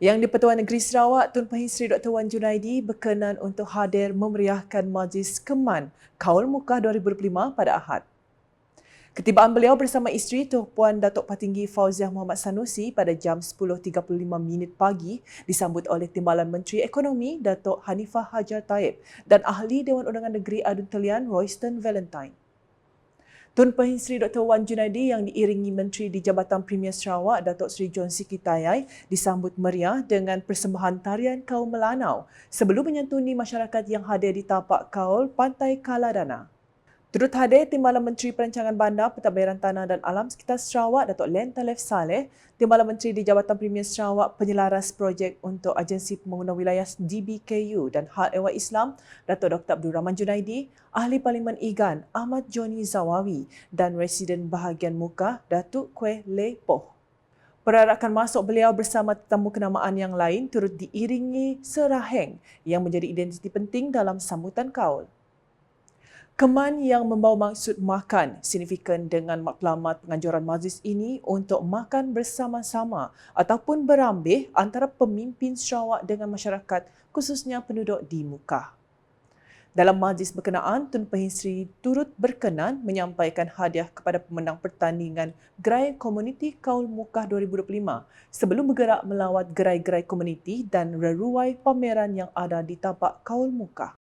Yang di-Pertuan Negeri Sarawak, Tun Sri Dr. Wan Junaidi berkenan untuk hadir memeriahkan Majlis Keman Kaul Mukah 2025 pada Ahad. Ketibaan beliau bersama isteri Tuan Puan Datuk Patinggi Fauziah Muhammad Sanusi pada jam 10.35 minit pagi disambut oleh Timbalan Menteri Ekonomi Datuk Hanifah Hajar Taib dan Ahli Dewan Undangan Negeri Adun Telian Royston Valentine. Tun Pahing Sri Dr. Wan Junaidi yang diiringi Menteri di Jabatan Premier Sarawak Datuk Seri John Siki Tayai disambut meriah dengan persembahan tarian kaum Melanau sebelum menyantuni masyarakat yang hadir di tapak kaul Pantai Kaladana. Turut hadir Timbalan Menteri Perancangan Bandar, Pentadbiran Tanah dan Alam Sekitar Sarawak, Datuk Len Talef Saleh, Timbalan Menteri di Jabatan Premier Sarawak Penyelaras Projek untuk Agensi Pembangunan Wilayah DBKU dan Hal Ehwal Islam, Datuk Dr. Abdul Rahman Junaidi, Ahli Parlimen IGAN Ahmad Joni Zawawi dan Residen Bahagian Muka Datuk Kue Le Poh. Perarakan masuk beliau bersama tetamu kenamaan yang lain turut diiringi seraheng yang menjadi identiti penting dalam sambutan kaul. Keman yang membawa maksud makan signifikan dengan matlamat penganjuran majlis ini untuk makan bersama-sama ataupun berambih antara pemimpin Sarawak dengan masyarakat khususnya penduduk di Mukah. Dalam majlis berkenaan, Tun Pehinsri turut berkenan menyampaikan hadiah kepada pemenang pertandingan Gerai Komuniti Kaul Mukah 2025 sebelum bergerak melawat gerai-gerai komuniti dan reruai pameran yang ada di tapak Kaul Mukah.